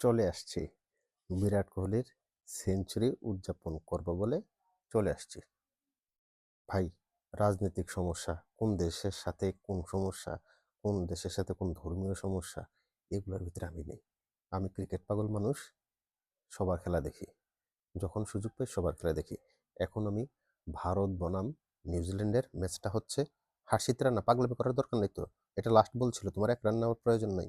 চলে আসছি। বিরাট কোহলির সেঞ্চুরি উদযাপন করব বলে চলে আসছি। ভাই, রাজনৈতিক সমস্যা, কোন দেশের সাথে কোন সমস্যা, কোন দেশের সাথে কোন ধর্মীয় সমস্যা, এগুলোর ভিতরে আমি নেই। আমি ক্রিকেট পাগল মানুষ, সবার খেলা দেখি। যখন সুযোগ পাই সবার খেলা দেখি। এখন আমি ভারত বনাম নিউজিল্যান্ডের ম্যাচটা হচ্ছে হাসিতে রান্না। পাগলামি করার দরকার নেই তো। এটা লাস্ট বল ছিল, তোমার এক রান নেওয়ার প্রয়োজন নাই।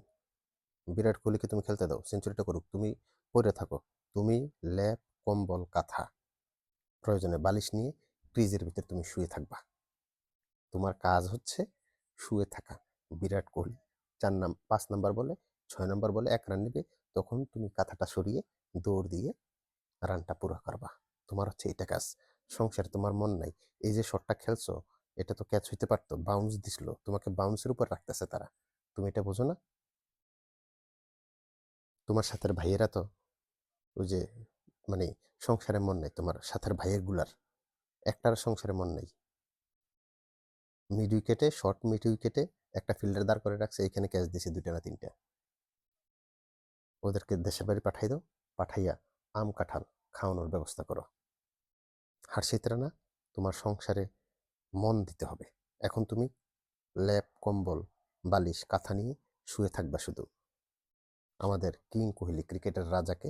বিরাট কোহলিকে তুমি খেলতে দাও, সেঞ্চুরিটা করুক। তুমি পড়ে থাকো। তুমি ল্যাপ কম্বল, কাঁথা প্রয়োজনে বালিশ নিয়ে ক্রিজের ভিতরে তুমি শুয়ে থাকবা। তোমার কাজ হচ্ছে শুয়ে থাকা। বিরাট কোহলি চার নাম, পাঁচ নাম্বার বলে, ছয় নাম্বার বলে এক রান নেবে, তখন তুমি কাঁথাটা সরিয়ে দৌড় দিয়ে রানটা পুরো করবা। তোমার হচ্ছে এটা কাজ। সংসারে তোমার মন নাই। এই যে শটটা খেলছো, এটা তো ক্যাচ হইতে পারতো বাউন্স দিছিল তোমাকে বাউন্সের উপর রাখতেছে তারা। তুমি এটা বোঝো না? তোমার সাথের ভাইয়েরা তো ওই যে মানে সংসারে মন নেই, তোমার সাথের ভাইয়েরগুলার একটার সংসারে মন নেই। মিড উইকেটে শর্ট মিড উইকেটে একটা ফিল্ডার দাঁড় করে রাখছে, এখানে ক্যাচ দিয়েছে দুইটা না তিনটা। ওদেরকে দেশের বাড়ি পাঠাই দাও, পাঠাইয়া আম, কাঁঠাল খাওয়ানোর ব্যবস্থা করো। হারশিতরা না, তোমার সংসারে মন দিতে হবে। এখন তুমি ল্যাপ কম্বল, বালিশ, কাঁথা নিয়ে শুয়ে থাকবা শুধু। আমাদের কিং কোহলি ক্রিকেটের রাজাকে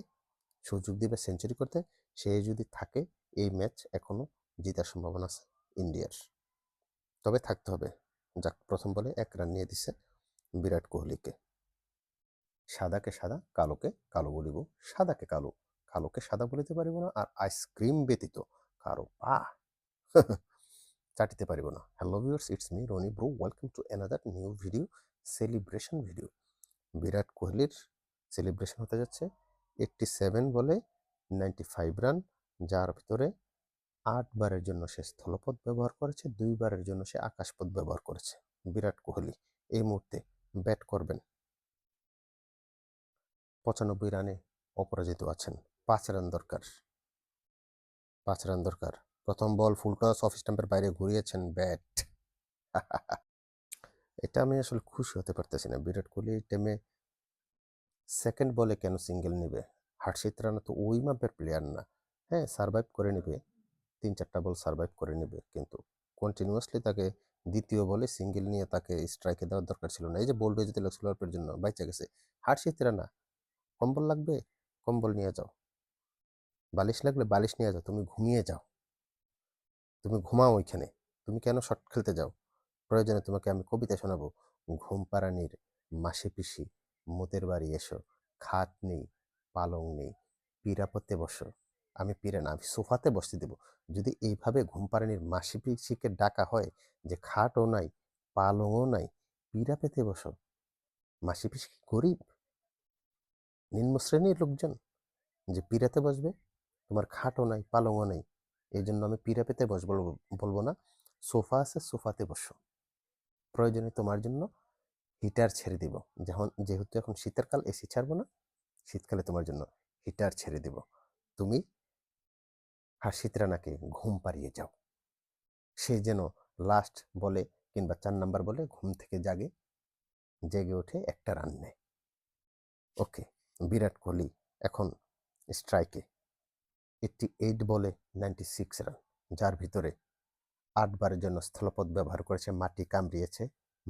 সুযোগ দিবে সেঞ্চুরি করতে, সে যদি থাকে, এই ম্যাচ এখনও জিতার সম্ভাবনা আছে ইন্ডিয়ার। তবে থাকতে হবে। যাক, প্রথম বলে এক রান নিয়ে দিছে বিরাট কোহলিকে। সাদাকে সাদা, কালোকে কালো বলিব। সাদাকে কালো, কালোকে সাদা বলিতে পারিব না আর আইসক্রিম ব্যতীত কারও পা চাটিতে পারিব না। Hello viewers it's me Rony bro welcome to another new video celebration video Virat কোহলির সেলিব্রেশন হতে যাচ্ছে। এইটটি সেভেন বলে নাইনটি ফাইভ রান যার ভিতরে আটবারের জন্য সে স্থলপথ ব্যবহার করেছে দুইবারের জন্য সে আকাশপথ ব্যবহার করেছে। বিরাট কোহলি এই মুহূর্তে ব্যাট করবেন। পঁচানব্বই রানে অপরাজিত আছেন, পাঁচ রান দরকার। পাঁচ রান দরকার। প্রথম বল ফুল টস অফ স্টাম্পের বাইরে ঘুরিয়েছেন ব্যাট এটা আমি আসলে খুশি হতে পারতেছি না। বিরাট কোহলি টাইমে সেকেন্ড বলে কেন সিঙ্গেল নেবে? হার্ষিত রানা তো ওই মাপের প্লেয়ার না। হ্যাঁ সারভাইভ করে নেবে। তিন চারটা বল সারভাইভ করে নেবে। কিন্তু কন্টিনিউয়াসলি তাকে দ্বিতীয় বলে সিঙ্গেল নিয়ে তাকে স্ট্রাইকে দেওয়ার দরকার ছিল না। এই যে বোল্ড হয়ে যেতে লাগছিল জন্য, বাইচা গেছে। হার্ষিত রানা কম্বল লাগবে? কম্বল নিয়ে যাও। বালিশ লাগলে বালিশ নিয়ে যাও। তুমি ঘুমিয়ে যাও। তুমি ঘুমাও ওইখানে। তুমি কেন শট খেলতে যাও? প্রয়োজনে তোমাকে আমি কবিতা শোনাবো। ঘুম পাড়ানির মাসি পিসি মোতের বাড়ি এসো। খাট নেই, পালং নেই, পিরাপতে বসো। আমি পিরে না, আমি সোফাতে বসতে দেব। যদি এইভাবে ঘুম পাড়ানির মাসি পিসিকে ডাকা হয় যে খাটও নাই, পালংও নাই পিরা পেতে বসো। মাসি পিসি গরিব? নিম্ন শ্রেণির লোকজন যে পিরাতে বসবে? তোমার খাটও নাই, পালংও নাই। এই জন্য আমি পিরা পেতে বস বলব না। সোফা আছে, সোফাতে বসো। প্রয়োজনে তোমার জন্য হিটার ছেড়ে দিব। যখন, যেহেতু এখন শীতের কাল এসি ছাড়বো না। শীতকালে তোমার জন্য হিটার ছেড়ে দিব। তুমি হাসিত রানাকে ঘুম পাড়িয়ে যাও। সে যেন লাস্ট বলে কিংবা চার নাম্বার বলে ঘুম থেকে জাগে, জেগে ওঠে, একটা রান নেয়। ওকে বিরাট কোহলি এখন স্ট্রাইকে এইটটি এইট বলে নাইনটি সিক্স রান যার ভিতরে আটবারের জন্য স্থলপথ ব্যবহার করেছে, মাটি কামড়িয়েছে।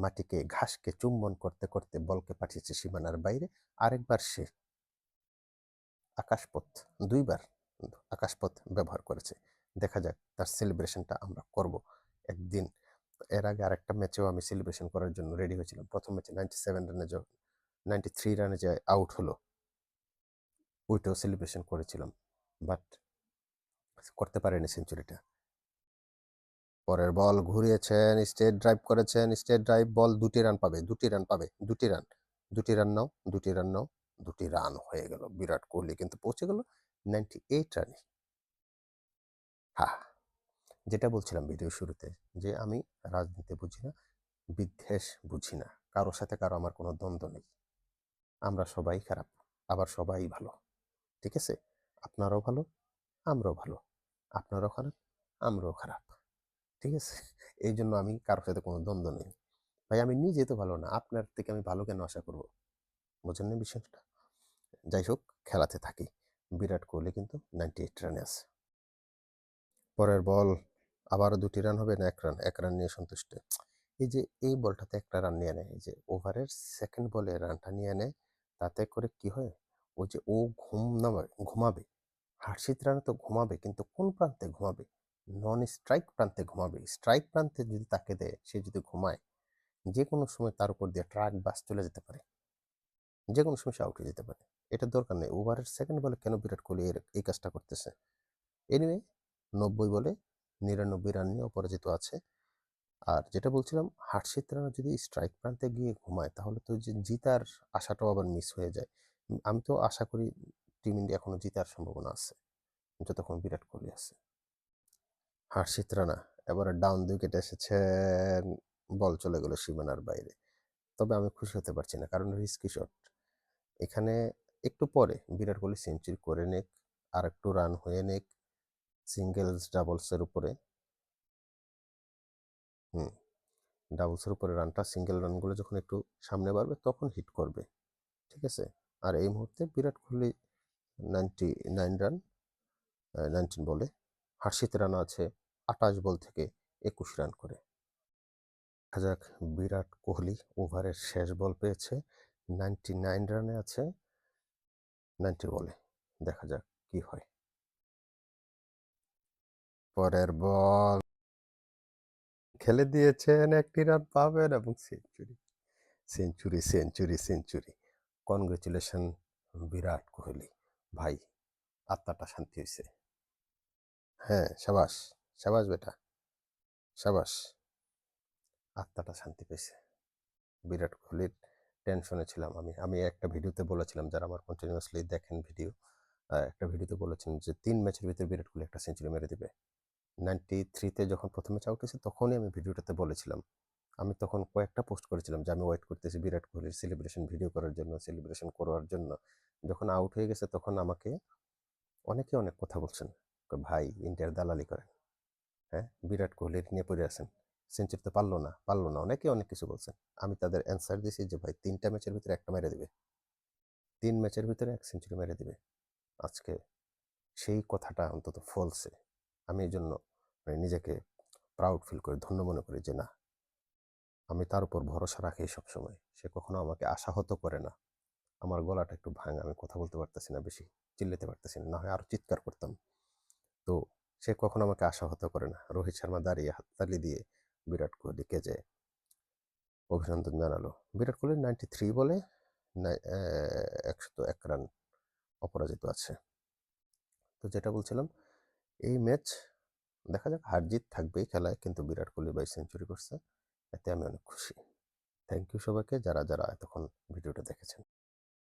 মাটিকে ঘাসকে চুম্বন করতে করতে বলকে পাঠিয়েছে সীমানার বাইরে, আরেকবার সে আকাশপথ, দুইবার আকাশপথ ব্যবহার করেছে। দেখা যাক তার সেলিব্রেশনটা আমরা করব একদিন। এর আগে আরেকটা ম্যাচেও আমি সেলিব্রেশন করার জন্য রেডি হয়েছিলাম। প্রথম ম্যাচে নাইনটি সেভেন রানে যখন নাইনটি থ্রি রানে যে আউট হলো, ওইটাও সেলিব্রেশন করেছিলাম। বাট করতে পারেনি সেঞ্চুরিটা। পরের বল ঘুরিয়েছেন, স্টেট ড্রাইভ করেছেন, স্টেট ড্রাইভ বল দুটি রান পাবে, দুটি রান পাবে, দুটি রান দুটি রান নাও, দুটি রান নাও, দুটি রান হয়ে গেল, বিরাট কোহলি কিন্তু পৌঁছে গেল নাইনটি এইট রানে। হ্যাঁ যেটা বলছিলাম ভিডিও শুরুতে যে আমি রাজনীতি বুঝি না, বিদ্বেষ বুঝি না, কারোর সাথে কারও আমার কোনো দ্বন্দ্ব নেই। আমরা সবাই খারাপ, আবার সবাই ভালো, ঠিক আছে? আপনারাও ভালো, আমরাও ভালো, আপনারাও খারাপ, আমরাও খারাপ। ঠিক আছে? এই জন্য আমি কারোর সাথে কোনো দ্বন্দ্ব নেই। ভাই, আমি নিজে তো ভালো না। আপনার থেকে আমি ভালো কেন আশা করব? বোঝেন না বিষয়টা? যাই হোক, খেলাতে থাকি। বিরাট কোহলি কিন্তু নাইনটি এইট রানে আছে। পরের বল, আবারও দুটি রান হবে না, এক রান এক রান নিয়ে সন্তুষ্ট। এই যে, এই বলটাতে একটা রান নিয়ে নেয়। এই যে ওভারের সেকেন্ড বলে রানটা নিয়ে নেয়, তাতে করে কি হয়? ওই যে, ও ঘুম নামে, ঘুমাবে। হার্ষিত রানে তো ঘুমাবে, কিন্তু কোন প্রান্তে ঘুমাবে? নন স্ট্রাইক প্রান্তে ঘুমাবে। স্ট্রাইক প্রান্তে যদি তাকে দেয়, সে যদি ঘুমায় যে কোনো সময় তার উপর দিয়ে ট্রাক, বাস চলে যেতে পারে। যে কোনো সময় সে আউট হয়ে যেতে পারে। এটা দরকার নেই। ওভারের সেকেন্ড বলে কেন বিরাট কোহলি এর এই কাজটা করতেছে? এনিওয়ে নব্বই বলে নিরানব্বই রান নিয়ে অপরাজিত আছে। আর যেটা বলছিলাম হার্ষিত রানা যদি স্ট্রাইক প্রান্তে গিয়ে ঘুমায়, তাহলে তো যে জিতার আশাটাও আবার মিস হয়ে যায়। আমি তো আশা করি টিম ইন্ডিয়া এখনও জিতার সম্ভাবনা আছে, যতক্ষণ বিরাট কোহলি আছে। হার্ষিত রানা এবারে ডাউন উইকেট এসেছেন, বল চলে গেল সীমানার বাইরে। তবে আমি খুশি হতে পারছি না, কারণ রিস্কি শট। এখানে একটু পরে বিরাট কোহলি সেঞ্চুরি করে নেক আর একটু রান হয়ে নেক, সিঙ্গেলস ডাবলসের উপরে। হুম, ডাবলসের উপরে রানটা, সিঙ্গেল রানগুলো যখন একটু সামনে বাড়বে তখন হিট করবে। ঠিক আছে? আর এই মুহূর্তে Virat Kohli ninety nine run nineteen বলে। হার্ষিত রান আছে আঠাশ বল থেকে একুশ রান করে। দেখা যাক, বিরাট কোহলি ওভারের শেষ বল পেয়েছে। নাইনটি নাইন রানে আছে নাইনটি বলে। দেখা যাক কি হয়। পরের বল। খেলে দিয়েছেন একটি রান পাবেন এবং century. Century century century. Congratulation Virat Kohli. ভাই, আত্মাটা শান্তি হয়েছে হ্যাঁ সাবাস সাবাস বেটা, সাবাস। আত্মাটা শান্তি পেয়েছে। বিরাট কোহলির টেনশনে ছিলাম আমি। আমি একটা ভিডিওতে বলেছিলাম, যারা আমার কন্টিনিউয়াসলি দেখেন ভিডিও একটা ভিডিওতে বলেছিলাম যে তিন ম্যাচের ভিতরে বিরাট কোহলি একটা সেঞ্চুরি মেরে দিবে। নাইনটি থ্রিতে যখন প্রথম ম্যাচ আউট হয়েছে, তখনই আমি ভিডিওটাতে বলেছিলাম। আমি তখন কয়েকটা পোস্ট করেছিলাম যে আমি ওয়েট করতেছি বিরাট কোহলির সেলিব্রেশন ভিডিও করার জন্য সেলিব্রেশন করার জন্য। যখন আউট হয়ে গেছে, তখন আমাকে অনেকে অনেক কথা বলছেন। ভাই ইন্ডিয়ার দালালি করেন হ্যাঁ? বিরাট কোহলির নিয়ে পড়ে আছেন। সেঞ্চুরি তো পারল না পারল না। অনেকে অনেক কিছু বলছেন। আমি তাদের অ্যান্সার দিয়েছি যে, ভাই, তিনটা ম্যাচের ভিতরে একটা মেরে দিবে। তিন ম্যাচের ভিতরে এক সেঞ্চুরি মেরে দিবে। আজকে সেই কথাটা অন্তত ফলসে আমি এই জন্য মানে নিজেকে প্রাউড ফিল করি, ধন্য মনে করি যে, না, আমি তার উপর ভরসা রাখি সবসময়। সে কখনো আমাকে আশাহত করে না। আমার গলাটা একটু ভাঙা। আমি কথা বলতে পারতেছি না, বেশি চিল্লাতে পারতেছি না। না হয় আরও চিৎকার করতাম। তো সে কখনো আমাকে আশাহত করে না। রোহিত শর্মা দাঁড়িয়ে হাততালি দিয়ে বিরাট কোহলিকে যে অভিনন্দন জানালো। বিরাট কোহলি নাইনটি থ্রি বলে একশত এক রান অপরাজিত আছে। তো যেটা বলছিলাম, এই ম্যাচ দেখা যাক, হার জিত থাকবেই খেলায়, কিন্তু বিরাট কোহলি বাই সেঞ্চুরি করছে, এতে আমি অনেক খুশি। থ্যাংক ইউ সবাইকে, যারা যারা এতক্ষণ ভিডিওটা দেখেছেন।